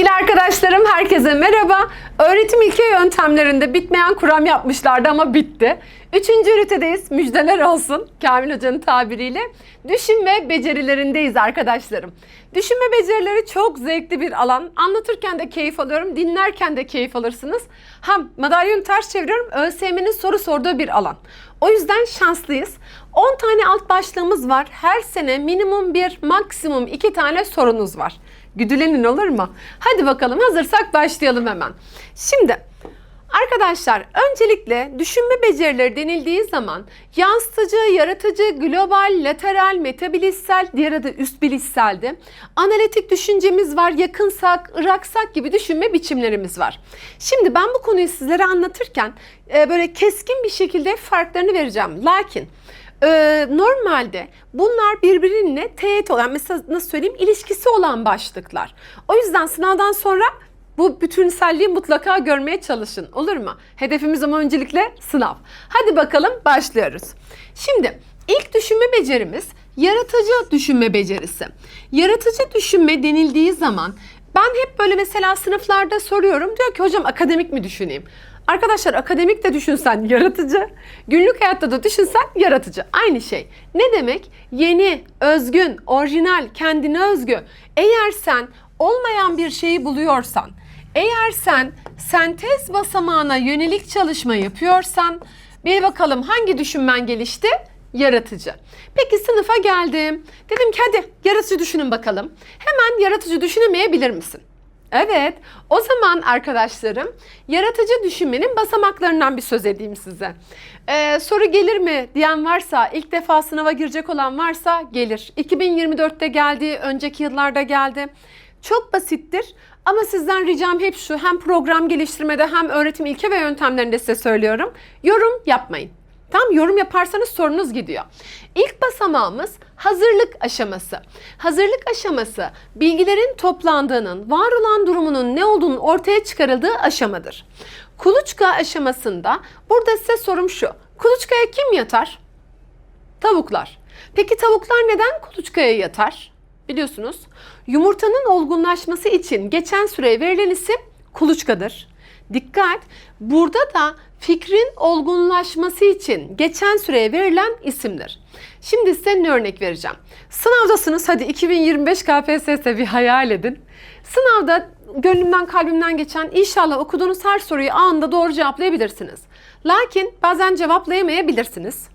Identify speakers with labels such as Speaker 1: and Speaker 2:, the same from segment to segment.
Speaker 1: Sevgili arkadaşlarım herkese merhaba. Öğretim ilke yöntemlerinde bitmeyen kuram yapmışlardı ama bitti. Üçüncü ünitedeyiz. Müjdeler olsun Kamil Hoca'nın tabiriyle. Düşünme becerilerindeyiz arkadaşlarım. Düşünme becerileri çok zevkli bir alan. Anlatırken de keyif alıyorum, dinlerken de keyif alırsınız. Hem madalyonu ters çeviriyorum. ÖSYM'nin soru sorduğu bir alan. O yüzden şanslıyız. 10 tane alt başlığımız var. Her sene minimum bir, maksimum iki tane sorunuz var. Güdülenin olur mu? Hadi bakalım hazırsak başlayalım hemen. Şimdi arkadaşlar öncelikle düşünme becerileri denildiği zaman yansıtıcı, yaratıcı, global, lateral, metabilişsel, diğer adı üst bilişseldi. Analitik düşüncemiz var, yakınsak, ıraksak gibi düşünme biçimlerimiz var. Şimdi ben bu konuyu sizlere anlatırken e, böyle keskin bir şekilde farklarını vereceğim. Lakin ee, normalde bunlar birbirine teğet olan mesela nasıl söyleyeyim ilişkisi olan başlıklar. O yüzden sınavdan sonra bu bütünselliği mutlaka görmeye çalışın. Olur mu? Hedefimiz ama öncelikle sınav. Hadi bakalım başlıyoruz. Şimdi ilk düşünme becerimiz yaratıcı düşünme becerisi. Yaratıcı düşünme denildiği zaman ben hep böyle mesela sınıflarda soruyorum. Diyor ki hocam akademik mi düşüneyim? Arkadaşlar akademik de düşünsen yaratıcı, günlük hayatta da düşünsen yaratıcı. Aynı şey. Ne demek? Yeni, özgün, orijinal, kendine özgü. Eğer sen olmayan bir şeyi buluyorsan, eğer sen sentez basamağına yönelik çalışma yapıyorsan, bir bakalım hangi düşünmen gelişti? Yaratıcı. Peki sınıfa geldim. Dedim ki hadi yaratıcı düşünün bakalım. Hemen yaratıcı düşünemeyebilir misin? Evet, o zaman arkadaşlarım yaratıcı düşünmenin basamaklarından bir söz edeyim size. Ee, soru gelir mi diyen varsa, ilk defa sınava girecek olan varsa gelir. 2024'te geldi, önceki yıllarda geldi. Çok basittir ama sizden ricam hep şu, hem program geliştirmede hem öğretim ilke ve yöntemlerinde size söylüyorum. Yorum yapmayın. Tam yorum yaparsanız sorunuz gidiyor. İlk basamağımız hazırlık aşaması. Hazırlık aşaması bilgilerin toplandığının, var olan durumunun ne olduğunun ortaya çıkarıldığı aşamadır. Kuluçka aşamasında burada size sorum şu. Kuluçkaya kim yatar? Tavuklar. Peki tavuklar neden kuluçkaya yatar? Biliyorsunuz yumurtanın olgunlaşması için geçen süreye verilen isim kuluçkadır. Dikkat! Burada da fikrin olgunlaşması için geçen süreye verilen isimdir. Şimdi size ne örnek vereceğim. Sınavdasınız hadi 2025 KPSS bir hayal edin. Sınavda gönlümden kalbimden geçen inşallah okuduğunuz her soruyu anında doğru cevaplayabilirsiniz. Lakin bazen cevaplayamayabilirsiniz.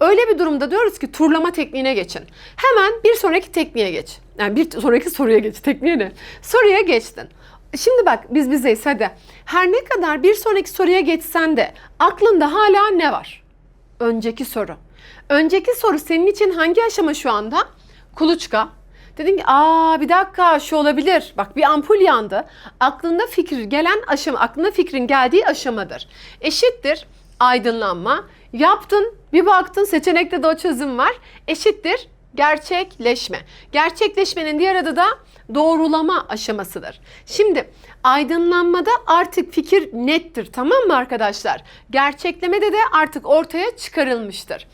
Speaker 1: Öyle bir durumda diyoruz ki turlama tekniğine geçin. Hemen bir sonraki tekniğe geç. Yani bir sonraki soruya geç. Tekniğe ne? Soruya geçtin. Şimdi bak biz bizeyiz hadi. Her ne kadar bir sonraki soruya geçsen de aklında hala ne var? Önceki soru. Önceki soru senin için hangi aşama şu anda? Kuluçka. Dedin ki aa bir dakika şu olabilir. Bak bir ampul yandı. Aklında fikir gelen aşama, aklında fikrin geldiği aşamadır. Eşittir aydınlanma. Yaptın bir baktın seçenekte de o çözüm var. Eşittir gerçekleşme. Gerçekleşmenin diğer adı da doğrulama aşamasıdır. Şimdi aydınlanmada artık fikir nettir tamam mı arkadaşlar? Gerçeklemede de artık ortaya çıkarılmıştır.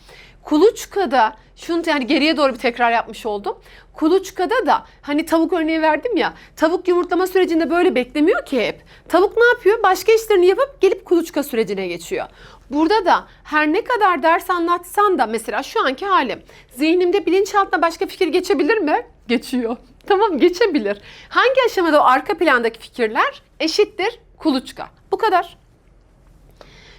Speaker 1: Kuluçkada şunu yani geriye doğru bir tekrar yapmış oldum. Kuluçkada da hani tavuk örneği verdim ya. Tavuk yumurtlama sürecinde böyle beklemiyor ki hep. Tavuk ne yapıyor? Başka işlerini yapıp gelip kuluçka sürecine geçiyor. Burada da her ne kadar ders anlatsan da mesela şu anki halim. Zihnimde bilinçaltına başka fikir geçebilir mi? Geçiyor. Tamam geçebilir. Hangi aşamada o arka plandaki fikirler eşittir kuluçka. Bu kadar.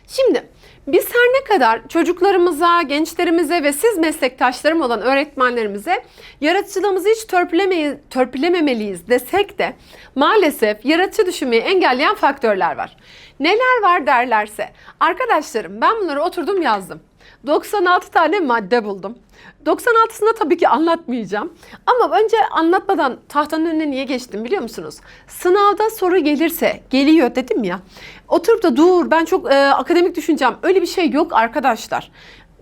Speaker 1: Şimdi biz her ne kadar çocuklarımıza, gençlerimize ve siz meslektaşlarım olan öğretmenlerimize yaratıcılığımızı hiç törpüleme, törpülememeliyiz desek de maalesef yaratıcı düşünmeyi engelleyen faktörler var. Neler var derlerse arkadaşlarım ben bunları oturdum yazdım. 96 tane madde buldum. 96'sını tabii ki anlatmayacağım. Ama önce anlatmadan tahtanın önüne niye geçtim biliyor musunuz? Sınavda soru gelirse, geliyor dedim ya. Oturup da dur ben çok e, akademik düşüneceğim. Öyle bir şey yok arkadaşlar.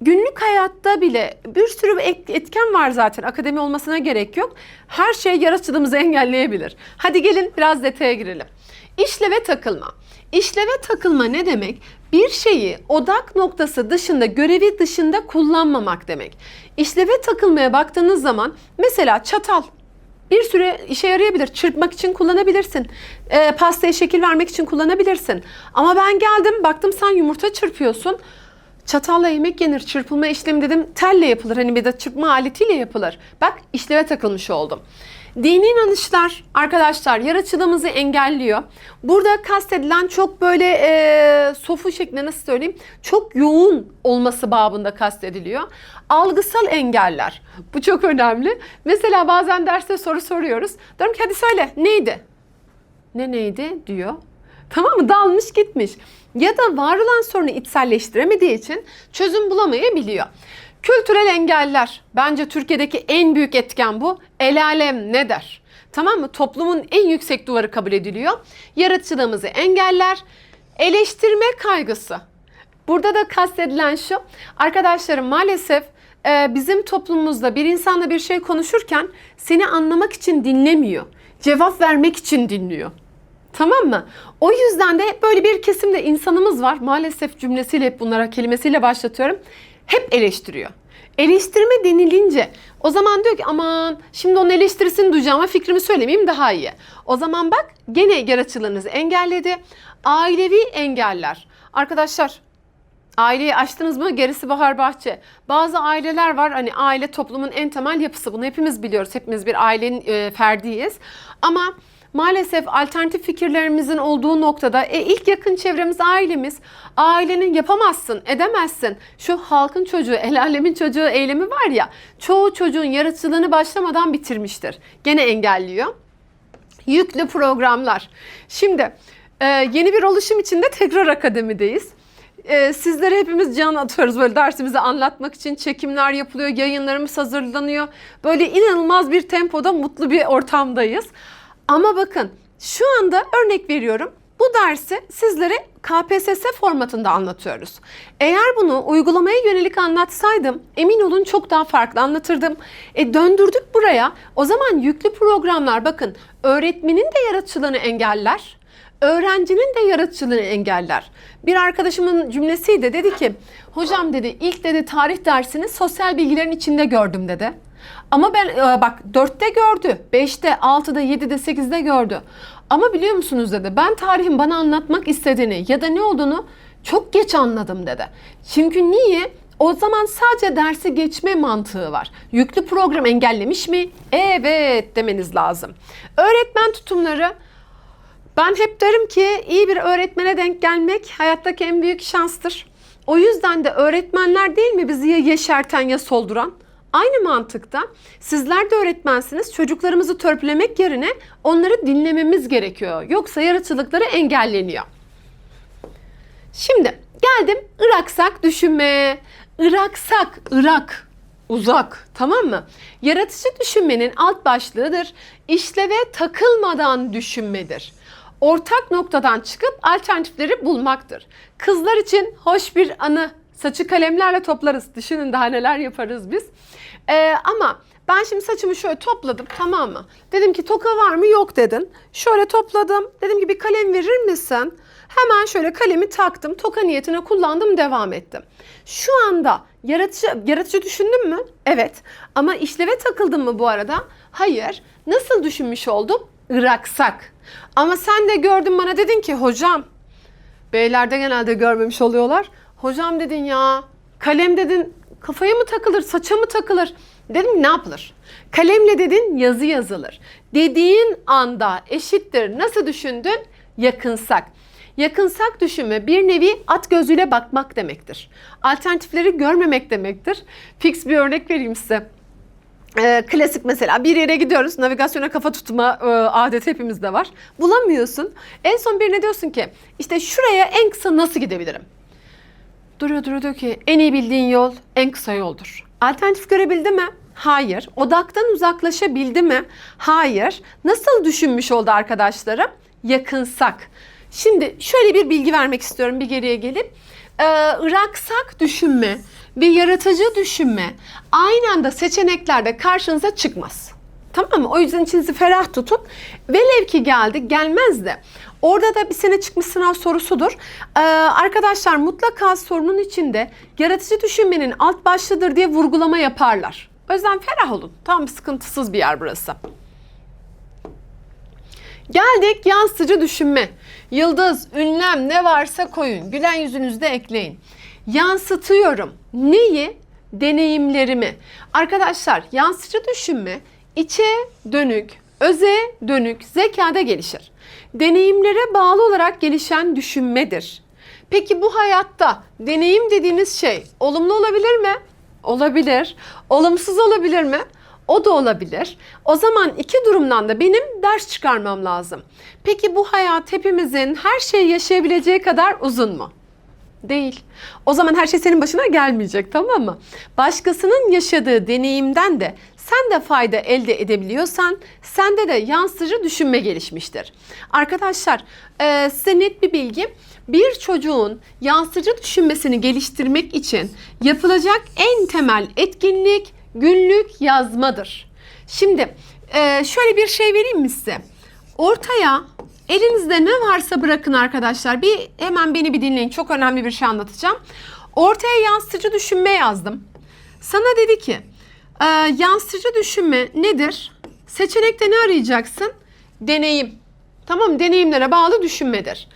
Speaker 1: Günlük hayatta bile bir sürü etken var zaten. Akademi olmasına gerek yok. Her şey yaratıcılığımızı engelleyebilir. Hadi gelin biraz detaya girelim. İşleve takılma. İşleve takılma ne demek? Bir şeyi odak noktası dışında, görevi dışında kullanmamak demek. İşleve takılmaya baktığınız zaman mesela çatal. bir süre işe yarayabilir. Çırpmak için kullanabilirsin. Ee, pastaya şekil vermek için kullanabilirsin. Ama ben geldim baktım sen yumurta çırpıyorsun. Çatalla yemek yenir. Çırpılma işlemi dedim telle yapılır. Hani bir de çırpma aletiyle yapılır. Bak işleve takılmış oldum. Dini inanışlar arkadaşlar yaratıcılığımızı engelliyor. Burada kastedilen çok böyle e, sofu şeklinde nasıl söyleyeyim çok yoğun olması babında kastediliyor. Algısal engeller. Bu çok önemli. Mesela bazen derste soru soruyoruz. Diyorum ki hadi söyle neydi? Ne neydi diyor. Tamam mı? Dalmış gitmiş. Ya da var olan sorunu içselleştiremediği için çözüm bulamayabiliyor. Kültürel engeller. Bence Türkiye'deki en büyük etken bu. El alem ne der? Tamam mı? Toplumun en yüksek duvarı kabul ediliyor. Yaratıcılığımızı engeller. Eleştirme kaygısı. Burada da kastedilen şu. Arkadaşlarım maalesef e, bizim toplumumuzda bir insanla bir şey konuşurken seni anlamak için dinlemiyor. Cevap vermek için dinliyor. Tamam mı? O yüzden de böyle bir kesimde insanımız var. Maalesef cümlesiyle hep bunlara kelimesiyle başlatıyorum. Hep eleştiriyor. Eleştirme denilince o zaman diyor ki aman şimdi onun eleştirisini duyacağım ama fikrimi söylemeyeyim daha iyi. O zaman bak gene yaratıcılığınızı engelledi. Ailevi engeller. Arkadaşlar Aileyi açtınız mı gerisi bahar bahçe. Bazı aileler var hani aile toplumun en temel yapısı. Bunu hepimiz biliyoruz. Hepimiz bir ailenin e, ferdiyiz. Ama maalesef alternatif fikirlerimizin olduğu noktada e, ilk yakın çevremiz ailemiz. Ailenin yapamazsın, edemezsin. Şu halkın çocuğu, el alemin çocuğu eylemi var ya. Çoğu çocuğun yaratıcılığını başlamadan bitirmiştir. Gene engelliyor. Yüklü programlar. Şimdi e, yeni bir oluşum içinde tekrar akademideyiz. E, sizlere hepimiz can atıyoruz böyle dersimizi anlatmak için çekimler yapılıyor, yayınlarımız hazırlanıyor. Böyle inanılmaz bir tempoda mutlu bir ortamdayız. Ama bakın şu anda örnek veriyorum. Bu dersi sizlere KPSS formatında anlatıyoruz. Eğer bunu uygulamaya yönelik anlatsaydım emin olun çok daha farklı anlatırdım. E döndürdük buraya. O zaman yüklü programlar bakın öğretmenin de yaratıcılığını engeller. Öğrencinin de yaratıcılığını engeller. Bir arkadaşımın cümlesiydi dedi ki hocam dedi ilk dedi tarih dersini sosyal bilgilerin içinde gördüm dedi. Ama ben e, bak 4'te gördü, 5'te, 6'da, 7'de, 8'de gördü. Ama biliyor musunuz dedi ben tarihin bana anlatmak istediğini ya da ne olduğunu çok geç anladım dedi. Çünkü niye? O zaman sadece dersi geçme mantığı var. Yüklü program engellemiş mi? Evet demeniz lazım. Öğretmen tutumları ben hep derim ki iyi bir öğretmene denk gelmek hayattaki en büyük şanstır. O yüzden de öğretmenler değil mi bizi ya yeşerten ya solduran? Aynı mantıkta sizler de öğretmensiniz. Çocuklarımızı törpülemek yerine onları dinlememiz gerekiyor. Yoksa yaratıcılıkları engelleniyor. Şimdi geldim Iraksak düşünme. Iraksak, Irak, uzak tamam mı? Yaratıcı düşünmenin alt başlığıdır. İşleve takılmadan düşünmedir. Ortak noktadan çıkıp alternatifleri bulmaktır. Kızlar için hoş bir anı. Saçı kalemlerle toplarız. Düşünün daha neler yaparız biz. Ee, ama ben şimdi saçımı şöyle topladım tamam mı? Dedim ki toka var mı? Yok dedin. Şöyle topladım. Dedim ki bir kalem verir misin? Hemen şöyle kalemi taktım. Toka niyetine kullandım devam ettim. Şu anda yaratıcı, yaratıcı düşündün mü? Evet. Ama işleve takıldım mı bu arada? Hayır. Nasıl düşünmüş oldum? Iraksak. Ama sen de gördün bana dedin ki hocam beylerde genelde görmemiş oluyorlar. Hocam dedin ya kalem dedin kafaya mı takılır saça mı takılır? Dedim ne yapılır? Kalemle dedin yazı yazılır. Dediğin anda eşittir. Nasıl düşündün? Yakınsak. Yakınsak düşünme bir nevi at gözüyle bakmak demektir. Alternatifleri görmemek demektir. Fix bir örnek vereyim size. Ee, klasik mesela bir yere gidiyoruz navigasyona kafa tutma e, adeti hepimizde var. Bulamıyorsun. En son birine diyorsun ki işte şuraya en kısa nasıl gidebilirim? Duruyor duruyor diyor ki en iyi bildiğin yol en kısa yoldur. Alternatif görebildi mi? Hayır. Odaktan uzaklaşabildi mi? Hayır. Nasıl düşünmüş oldu arkadaşlarım? Yakınsak. Şimdi şöyle bir bilgi vermek istiyorum bir geriye gelip. Ee, Iraksak düşünme ve yaratıcı düşünme aynı anda seçeneklerde karşınıza çıkmaz. Tamam mı? O yüzden içinizi ferah tutun. Velev ki geldi, gelmez de. Orada da bir sene çıkmış sınav sorusudur. Ee, arkadaşlar mutlaka sorunun içinde yaratıcı düşünmenin alt başlıdır diye vurgulama yaparlar. O yüzden ferah olun. Tam sıkıntısız bir yer burası. Geldik yansıtıcı düşünme. Yıldız, ünlem ne varsa koyun. Gülen yüzünüzde ekleyin. Yansıtıyorum. Neyi? Deneyimlerimi. Arkadaşlar yansıtıcı düşünme içe dönük, öze dönük zekada gelişir. Deneyimlere bağlı olarak gelişen düşünmedir. Peki bu hayatta deneyim dediğiniz şey olumlu olabilir mi? Olabilir. Olumsuz olabilir mi? O da olabilir. O zaman iki durumdan da benim ders çıkarmam lazım. Peki bu hayat hepimizin her şeyi yaşayabileceği kadar uzun mu? Değil. O zaman her şey senin başına gelmeyecek tamam mı? Başkasının yaşadığı deneyimden de sen de fayda elde edebiliyorsan sende de yansıtıcı düşünme gelişmiştir. Arkadaşlar e, size net bir bilgi. Bir çocuğun yansıtıcı düşünmesini geliştirmek için yapılacak en temel etkinlik günlük yazmadır. Şimdi e, şöyle bir şey vereyim mi size? Ortaya elinizde ne varsa bırakın arkadaşlar. Bir hemen beni bir dinleyin. Çok önemli bir şey anlatacağım. Ortaya yansıtıcı düşünme yazdım. Sana dedi ki e, yansıtıcı düşünme nedir? Seçenekte ne arayacaksın? Deneyim. Tamam deneyimlere bağlı düşünmedir.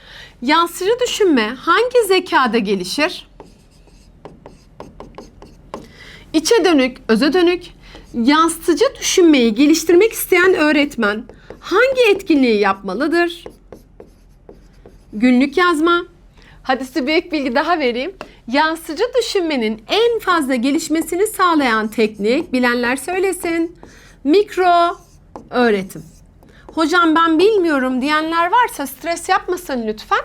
Speaker 1: Yansıtıcı düşünme hangi zekada gelişir? İçe dönük, öze dönük, yansıtıcı düşünmeyi geliştirmek isteyen öğretmen hangi etkinliği yapmalıdır? Günlük yazma. Hadi bir ek bilgi daha vereyim. Yansıtıcı düşünmenin en fazla gelişmesini sağlayan teknik bilenler söylesin. Mikro öğretim. Hocam ben bilmiyorum diyenler varsa stres yapmasın lütfen.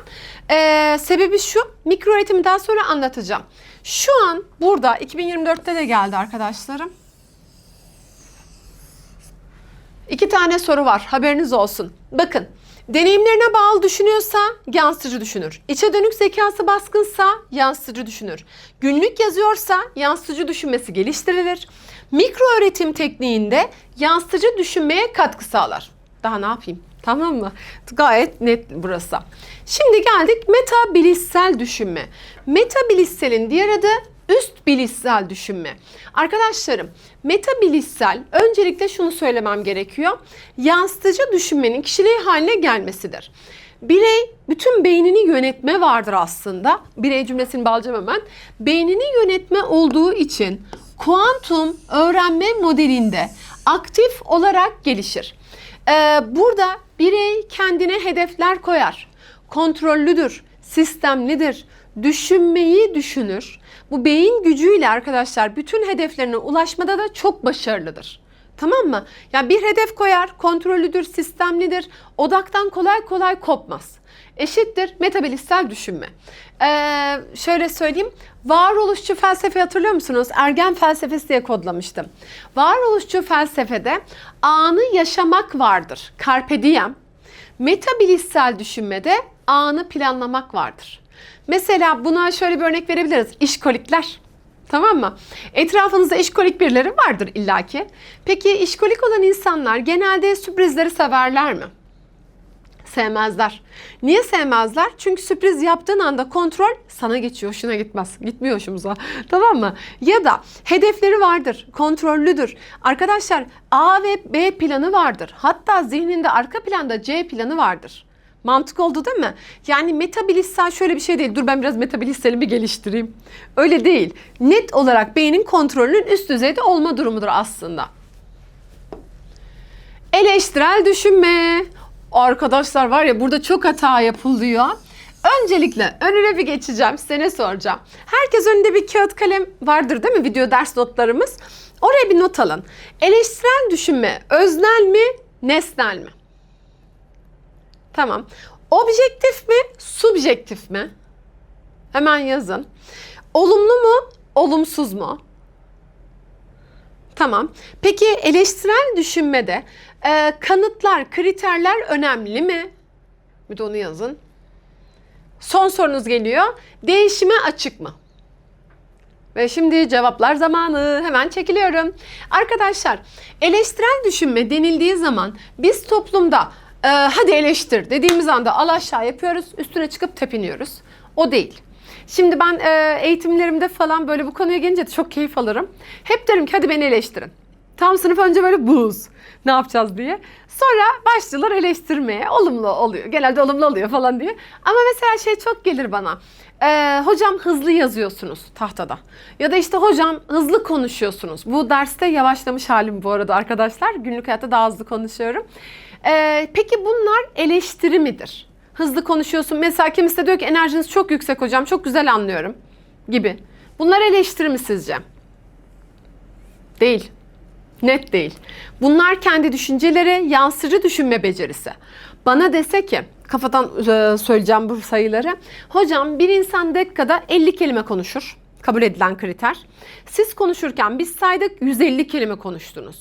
Speaker 1: Ee, sebebi şu, mikro öğretimi daha sonra anlatacağım. Şu an burada 2024'te de geldi arkadaşlarım. İki tane soru var haberiniz olsun. Bakın deneyimlerine bağlı düşünüyorsa yansıtıcı düşünür. İçe dönük zekası baskınsa yansıtıcı düşünür. Günlük yazıyorsa yansıtıcı düşünmesi geliştirilir. Mikro öğretim tekniğinde yansıtıcı düşünmeye katkı sağlar. Daha ne yapayım? Tamam mı? Gayet net burası. Şimdi geldik meta bilişsel düşünme. Meta bilişselin diğer adı üst bilişsel düşünme. Arkadaşlarım meta bilişsel öncelikle şunu söylemem gerekiyor. Yansıtıcı düşünmenin kişiliği haline gelmesidir. Birey bütün beynini yönetme vardır aslında. Birey cümlesini bağlayacağım hemen. Beynini yönetme olduğu için kuantum öğrenme modelinde aktif olarak gelişir. Ee, burada birey kendine hedefler koyar. Kontrollüdür, sistemlidir, düşünmeyi düşünür. Bu beyin gücüyle arkadaşlar bütün hedeflerine ulaşmada da çok başarılıdır. Tamam mı? Yani bir hedef koyar, kontrollüdür, sistemlidir, odaktan kolay kolay kopmaz. Eşittir metabilistsel düşünme. Ee, şöyle söyleyeyim, varoluşçu felsefe hatırlıyor musunuz? Ergen felsefesi diye kodlamıştım. Varoluşçu felsefede anı yaşamak vardır. Carpe diem. Metabilistsel düşünmede anı planlamak vardır. Mesela buna şöyle bir örnek verebiliriz. İşkolikler. Tamam mı? Etrafınızda işkolik birileri vardır illaki. Peki işkolik olan insanlar genelde sürprizleri severler mi? Sevmezler. Niye sevmezler? Çünkü sürpriz yaptığın anda kontrol sana geçiyor. Hoşuna gitmez. Gitmiyor hoşumuza. Tamam mı? Ya da hedefleri vardır. Kontrollüdür. Arkadaşlar A ve B planı vardır. Hatta zihninde arka planda C planı vardır. Mantık oldu değil mi? Yani metabilissel şöyle bir şey değil. Dur ben biraz metabilisselimi geliştireyim. Öyle değil. Net olarak beynin kontrolünün üst düzeyde olma durumudur aslında. Eleştirel düşünme. Arkadaşlar var ya burada çok hata yapılıyor. Öncelikle önüne bir geçeceğim. Size ne soracağım? Herkes önünde bir kağıt kalem vardır değil mi? Video ders notlarımız. Oraya bir not alın. Eleştirel düşünme öznel mi, nesnel mi? Tamam. Objektif mi, subjektif mi? Hemen yazın. Olumlu mu, olumsuz mu? Tamam. Peki eleştirel düşünmede e, kanıtlar, kriterler önemli mi? Bir de onu yazın. Son sorunuz geliyor. Değişime açık mı? Ve şimdi cevaplar zamanı. Hemen çekiliyorum. Arkadaşlar eleştirel düşünme denildiği zaman biz toplumda e, hadi eleştir dediğimiz anda al aşağı yapıyoruz. Üstüne çıkıp tepiniyoruz. O değil. Şimdi ben e, eğitimlerimde falan böyle bu konuya gelince de çok keyif alırım. Hep derim ki hadi beni eleştirin. Tam sınıf önce böyle buz. Ne yapacağız diye. Sonra başlıyorlar eleştirmeye. Olumlu oluyor. Genelde olumlu oluyor falan diye. Ama mesela şey çok gelir bana. Ee, hocam hızlı yazıyorsunuz tahtada. Ya da işte hocam hızlı konuşuyorsunuz. Bu derste yavaşlamış halim bu arada arkadaşlar. Günlük hayatta daha hızlı konuşuyorum. Ee, peki bunlar eleştiri midir? Hızlı konuşuyorsun. Mesela kimisi de diyor ki enerjiniz çok yüksek hocam. Çok güzel anlıyorum gibi. Bunlar eleştiri mi sizce? Değil. Net değil. Bunlar kendi düşünceleri, yansıcı düşünme becerisi. Bana dese ki, kafadan e, söyleyeceğim bu sayıları. Hocam bir insan dakikada 50 kelime konuşur. Kabul edilen kriter. Siz konuşurken biz saydık 150 kelime konuştunuz.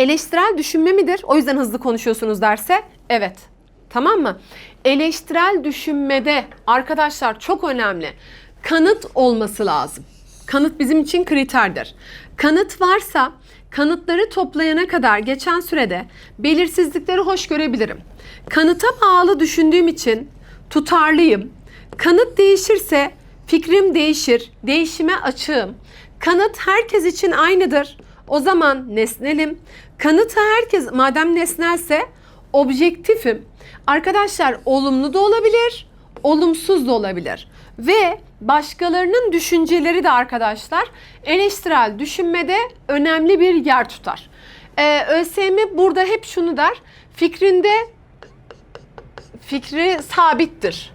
Speaker 1: Eleştirel düşünme midir? O yüzden hızlı konuşuyorsunuz derse evet. Tamam mı? Eleştirel düşünmede arkadaşlar çok önemli. Kanıt olması lazım. Kanıt bizim için kriterdir. Kanıt varsa kanıtları toplayana kadar geçen sürede belirsizlikleri hoş görebilirim. Kanıta bağlı düşündüğüm için tutarlıyım. Kanıt değişirse fikrim değişir, değişime açığım. Kanıt herkes için aynıdır. O zaman nesnelim. Kanıta herkes madem nesnelse objektifim. Arkadaşlar olumlu da olabilir, olumsuz da olabilir. Ve başkalarının düşünceleri de arkadaşlar eleştirel düşünmede önemli bir yer tutar. Ee, ÖSYM burada hep şunu der. Fikrinde fikri sabittir.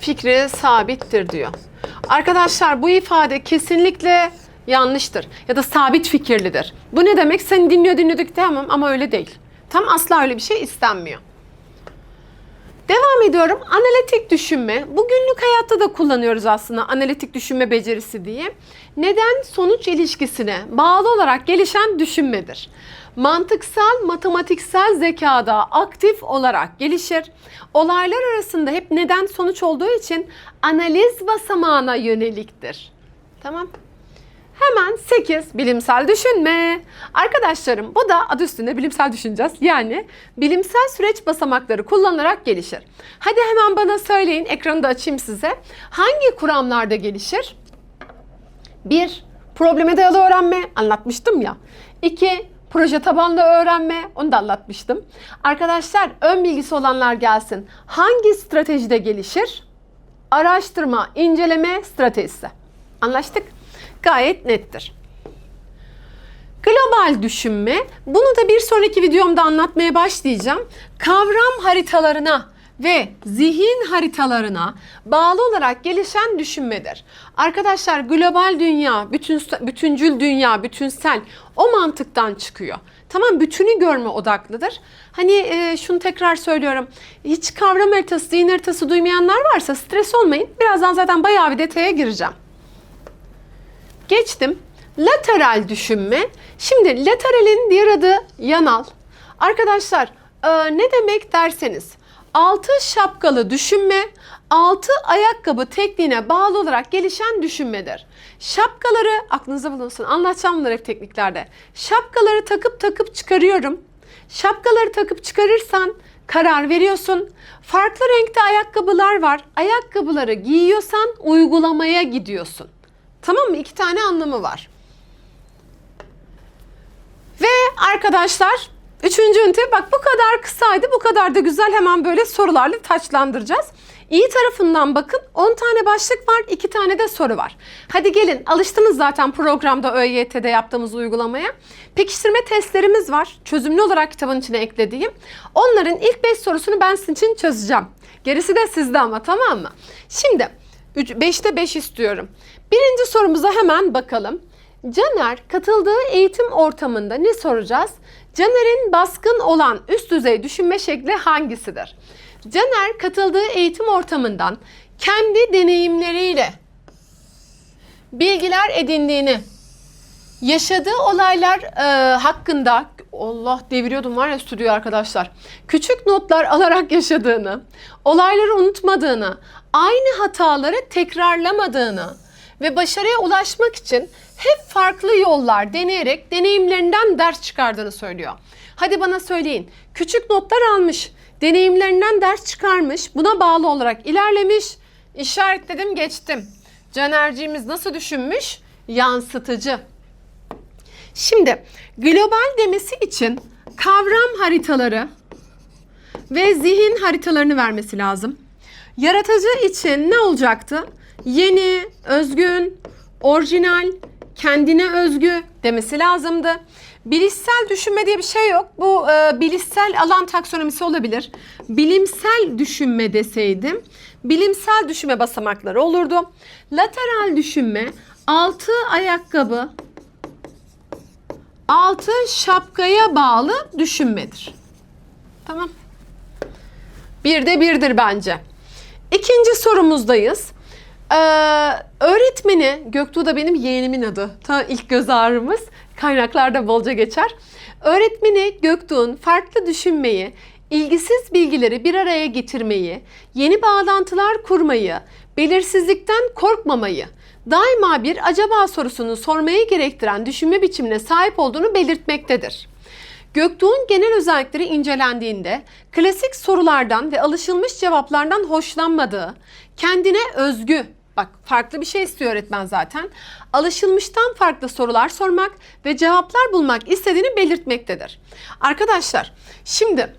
Speaker 1: Fikri sabittir diyor. Arkadaşlar bu ifade kesinlikle yanlıştır. Ya da sabit fikirlidir. Bu ne demek? Seni dinliyor dinliyorduk tamam ama öyle değil. Tam asla öyle bir şey istenmiyor. Devam ediyorum. Analitik düşünme. Bu günlük hayatta da kullanıyoruz aslında analitik düşünme becerisi diye. Neden sonuç ilişkisine bağlı olarak gelişen düşünmedir. Mantıksal, matematiksel zekada aktif olarak gelişir. Olaylar arasında hep neden sonuç olduğu için analiz basamağına yöneliktir. Tamam. Hemen 8 bilimsel düşünme. Arkadaşlarım bu da adı üstünde bilimsel düşüneceğiz. Yani bilimsel süreç basamakları kullanarak gelişir. Hadi hemen bana söyleyin ekranı da açayım size. Hangi kuramlarda gelişir? 1. Probleme dayalı öğrenme anlatmıştım ya. 2. Proje tabanlı öğrenme onu da anlatmıştım. Arkadaşlar ön bilgisi olanlar gelsin. Hangi stratejide gelişir? Araştırma, inceleme stratejisi. Anlaştık? Gayet nettir. Global düşünme, bunu da bir sonraki videomda anlatmaya başlayacağım. Kavram haritalarına ve zihin haritalarına bağlı olarak gelişen düşünmedir. Arkadaşlar global dünya, bütün bütüncül dünya, bütünsel o mantıktan çıkıyor. Tamam bütünü görme odaklıdır. Hani e, şunu tekrar söylüyorum. Hiç kavram haritası, zihin haritası duymayanlar varsa stres olmayın. Birazdan zaten bayağı bir detaya gireceğim. Geçtim. Lateral düşünme. Şimdi lateralin diğer adı yanal. Arkadaşlar e, ne demek derseniz altı şapkalı düşünme, altı ayakkabı tekniğine bağlı olarak gelişen düşünmedir. Şapkaları aklınızda bulunsun anlatacağım bunları hep tekniklerde. Şapkaları takıp takıp çıkarıyorum. Şapkaları takıp çıkarırsan karar veriyorsun. Farklı renkte ayakkabılar var. Ayakkabıları giyiyorsan uygulamaya gidiyorsun. Tamam mı? İki tane anlamı var. Ve arkadaşlar üçüncü ünite bak bu kadar kısaydı bu kadar da güzel hemen böyle sorularla taçlandıracağız. İyi tarafından bakın 10 tane başlık var 2 tane de soru var. Hadi gelin alıştınız zaten programda ÖYT'de yaptığımız uygulamaya. Pekiştirme testlerimiz var çözümlü olarak kitabın içine eklediğim. Onların ilk 5 sorusunu ben sizin için çözeceğim. Gerisi de sizde ama tamam mı? Şimdi 5'te 5 istiyorum. Birinci sorumuza hemen bakalım. Caner katıldığı eğitim ortamında ne soracağız? Caner'in baskın olan üst düzey düşünme şekli hangisidir? Caner katıldığı eğitim ortamından kendi deneyimleriyle bilgiler edindiğini, yaşadığı olaylar e, hakkında Allah deviriyordum var ya stüdyo arkadaşlar. Küçük notlar alarak yaşadığını, olayları unutmadığını, aynı hataları tekrarlamadığını, ve başarıya ulaşmak için hep farklı yollar deneyerek deneyimlerinden ders çıkardığını söylüyor. Hadi bana söyleyin. Küçük notlar almış, deneyimlerinden ders çıkarmış, buna bağlı olarak ilerlemiş. İşaretledim, geçtim. Canerciğimiz nasıl düşünmüş? Yansıtıcı. Şimdi global demesi için kavram haritaları ve zihin haritalarını vermesi lazım. Yaratıcı için ne olacaktı? Yeni, özgün, orijinal, kendine özgü demesi lazımdı. Bilişsel düşünme diye bir şey yok. Bu e, bilişsel alan taksonomisi olabilir. Bilimsel düşünme deseydim, bilimsel düşünme basamakları olurdu. Lateral düşünme, altı ayakkabı, altı şapkaya bağlı düşünmedir. Tamam. Bir de birdir bence. İkinci sorumuzdayız. Ee, öğretmeni, Göktuğ da benim yeğenimin adı. Ta ilk göz ağrımız. Kaynaklarda bolca geçer. Öğretmeni Göktuğ'un farklı düşünmeyi, ilgisiz bilgileri bir araya getirmeyi, yeni bağlantılar kurmayı, belirsizlikten korkmamayı, daima bir acaba sorusunu sormayı gerektiren düşünme biçimine sahip olduğunu belirtmektedir. Göktuğ'un genel özellikleri incelendiğinde klasik sorulardan ve alışılmış cevaplardan hoşlanmadığı, kendine özgü, bak farklı bir şey istiyor öğretmen zaten, alışılmıştan farklı sorular sormak ve cevaplar bulmak istediğini belirtmektedir. Arkadaşlar şimdi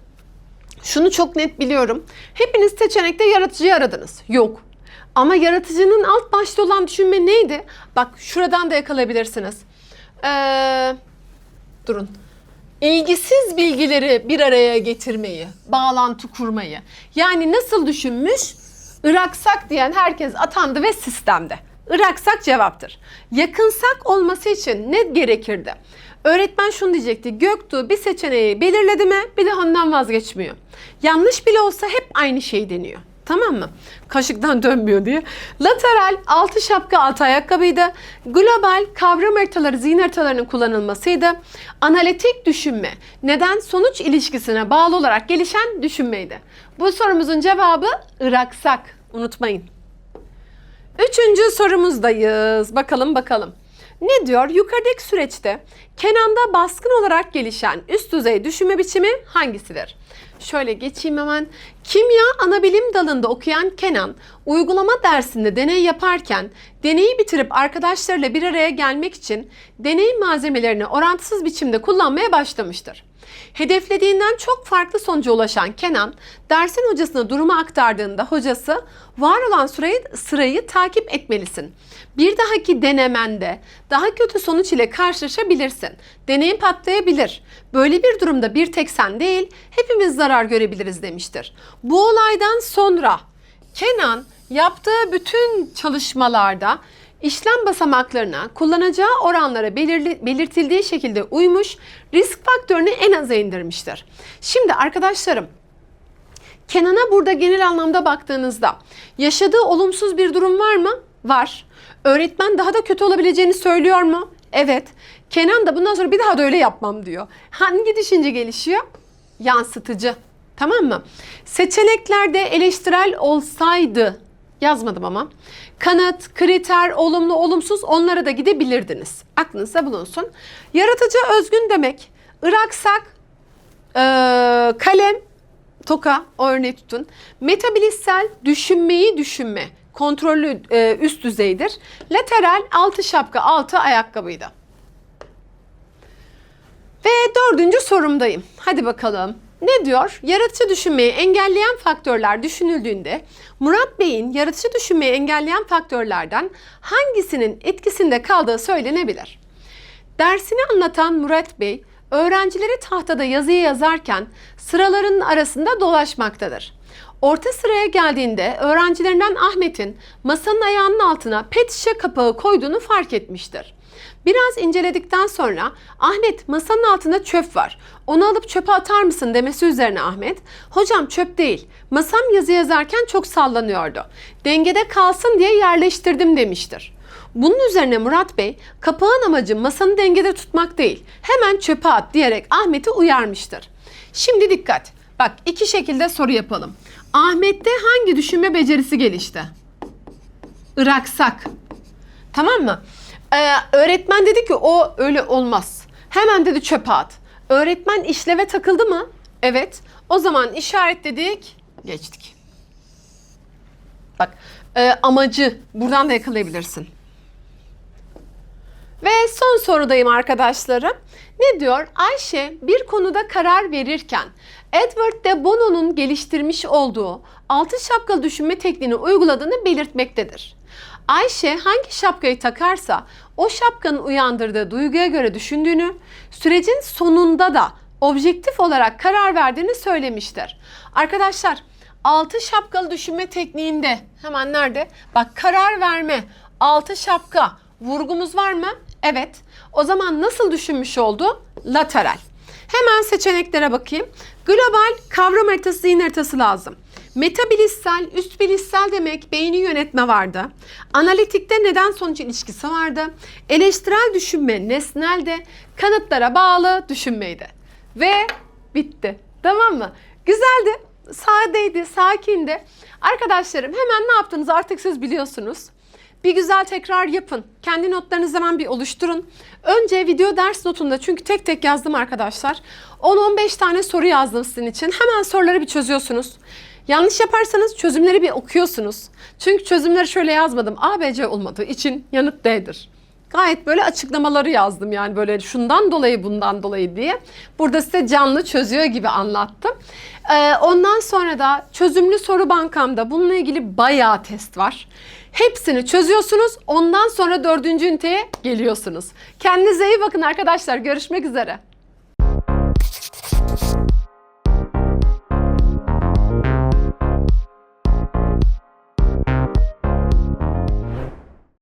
Speaker 1: şunu çok net biliyorum. Hepiniz seçenekte yaratıcıyı aradınız. Yok. Ama yaratıcının alt başta olan düşünme neydi? Bak şuradan da yakalayabilirsiniz. Ee, durun ilgisiz bilgileri bir araya getirmeyi, bağlantı kurmayı. Yani nasıl düşünmüş? Iraksak diyen herkes atandı ve sistemde. Iraksak cevaptır. Yakınsak olması için ne gerekirdi? Öğretmen şunu diyecekti. Göktuğ bir seçeneği belirledi mi bir de ondan vazgeçmiyor. Yanlış bile olsa hep aynı şey deniyor. Tamam mı? Kaşıktan dönmüyor diye. Lateral altı şapka altı ayakkabıydı. Global kavram haritaları zihin haritalarının kullanılmasıydı. Analitik düşünme neden sonuç ilişkisine bağlı olarak gelişen düşünmeydi. Bu sorumuzun cevabı Iraksak. Unutmayın. Üçüncü sorumuzdayız. Bakalım bakalım. Ne diyor? Yukarıdaki süreçte Kenan'da baskın olarak gelişen üst düzey düşünme biçimi hangisidir? Şöyle geçeyim hemen. Kimya anabilim dalında okuyan Kenan, uygulama dersinde deney yaparken deneyi bitirip arkadaşlarıyla bir araya gelmek için deney malzemelerini orantısız biçimde kullanmaya başlamıştır. Hedeflediğinden çok farklı sonuca ulaşan Kenan, dersin hocasına durumu aktardığında hocası var olan sırayı, sırayı takip etmelisin. Bir dahaki denemende daha kötü sonuç ile karşılaşabilirsin. Deneyim patlayabilir. Böyle bir durumda bir tek sen değil, hepimiz zarar görebiliriz demiştir. Bu olaydan sonra Kenan yaptığı bütün çalışmalarda işlem basamaklarına, kullanacağı oranlara belirli, belirtildiği şekilde uymuş, risk faktörünü en aza indirmiştir. Şimdi arkadaşlarım, Kenan'a burada genel anlamda baktığınızda yaşadığı olumsuz bir durum var mı? Var. Öğretmen daha da kötü olabileceğini söylüyor mu? Evet. Kenan da bundan sonra bir daha da öyle yapmam diyor. Hangi düşünce gelişiyor? Yansıtıcı. Tamam mı? Seçeneklerde eleştirel olsaydı yazmadım ama. Kanıt, kriter, olumlu, olumsuz onlara da gidebilirdiniz. Aklınızda bulunsun. Yaratıcı özgün demek. Iraksak, ee, kalem, toka o örneği tutun. Metabilissel düşünmeyi düşünme. Kontrollü e, üst düzeydir. Lateral altı şapka altı ayakkabıydı. Ve dördüncü sorumdayım. Hadi bakalım. Ne diyor? Yaratıcı düşünmeyi engelleyen faktörler düşünüldüğünde Murat Bey'in yaratıcı düşünmeyi engelleyen faktörlerden hangisinin etkisinde kaldığı söylenebilir? Dersini anlatan Murat Bey, öğrencileri tahtada yazıyı yazarken sıraların arasında dolaşmaktadır. Orta sıraya geldiğinde öğrencilerinden Ahmet'in masanın ayağının altına pet şişe kapağı koyduğunu fark etmiştir. Biraz inceledikten sonra Ahmet masanın altında çöp var. Onu alıp çöpe atar mısın demesi üzerine Ahmet, hocam çöp değil, masam yazı yazarken çok sallanıyordu. Dengede kalsın diye yerleştirdim demiştir. Bunun üzerine Murat Bey, kapağın amacı masanı dengede tutmak değil, hemen çöpe at diyerek Ahmet'i uyarmıştır. Şimdi dikkat, bak iki şekilde soru yapalım. Ahmet'te hangi düşünme becerisi gelişti? Iraksak. Tamam mı? Ee, öğretmen dedi ki o öyle olmaz. Hemen dedi çöpe at. Öğretmen işleve takıldı mı? Evet. O zaman işaretledik, geçtik. Bak e, amacı buradan da yakalayabilirsin. Ve son sorudayım arkadaşlarım. Ne diyor? Ayşe bir konuda karar verirken Edward de Bono'nun geliştirmiş olduğu altı şapkalı düşünme tekniğini uyguladığını belirtmektedir. Ayşe hangi şapkayı takarsa o şapkanın uyandırdığı duyguya göre düşündüğünü, sürecin sonunda da objektif olarak karar verdiğini söylemiştir. Arkadaşlar altı şapkalı düşünme tekniğinde hemen nerede? Bak karar verme, altı şapka vurgumuz var mı? Evet. O zaman nasıl düşünmüş oldu? Lateral. Hemen seçeneklere bakayım. Global kavram haritası, zihin haritası lazım. Metabilissel, üst bilişsel demek beyni yönetme vardı. Analitikte neden sonuç ilişkisi vardı. Eleştirel düşünme nesnelde, kanıtlara bağlı düşünmeydi. Ve bitti. Tamam mı? Güzeldi, sadeydi, sakindi. Arkadaşlarım hemen ne yaptınız artık siz biliyorsunuz. Bir güzel tekrar yapın. Kendi notlarınızı hemen bir oluşturun. Önce video ders notunda çünkü tek tek yazdım arkadaşlar. 10-15 tane soru yazdım sizin için. Hemen soruları bir çözüyorsunuz. Yanlış yaparsanız çözümleri bir okuyorsunuz. Çünkü çözümleri şöyle yazmadım. A, B, C olmadığı için yanıt D'dir. Gayet böyle açıklamaları yazdım yani böyle şundan dolayı bundan dolayı diye. Burada size canlı çözüyor gibi anlattım. Ee, ondan sonra da çözümlü soru bankamda bununla ilgili bayağı test var. Hepsini çözüyorsunuz. Ondan sonra dördüncü üniteye geliyorsunuz. Kendinize iyi bakın arkadaşlar. Görüşmek üzere.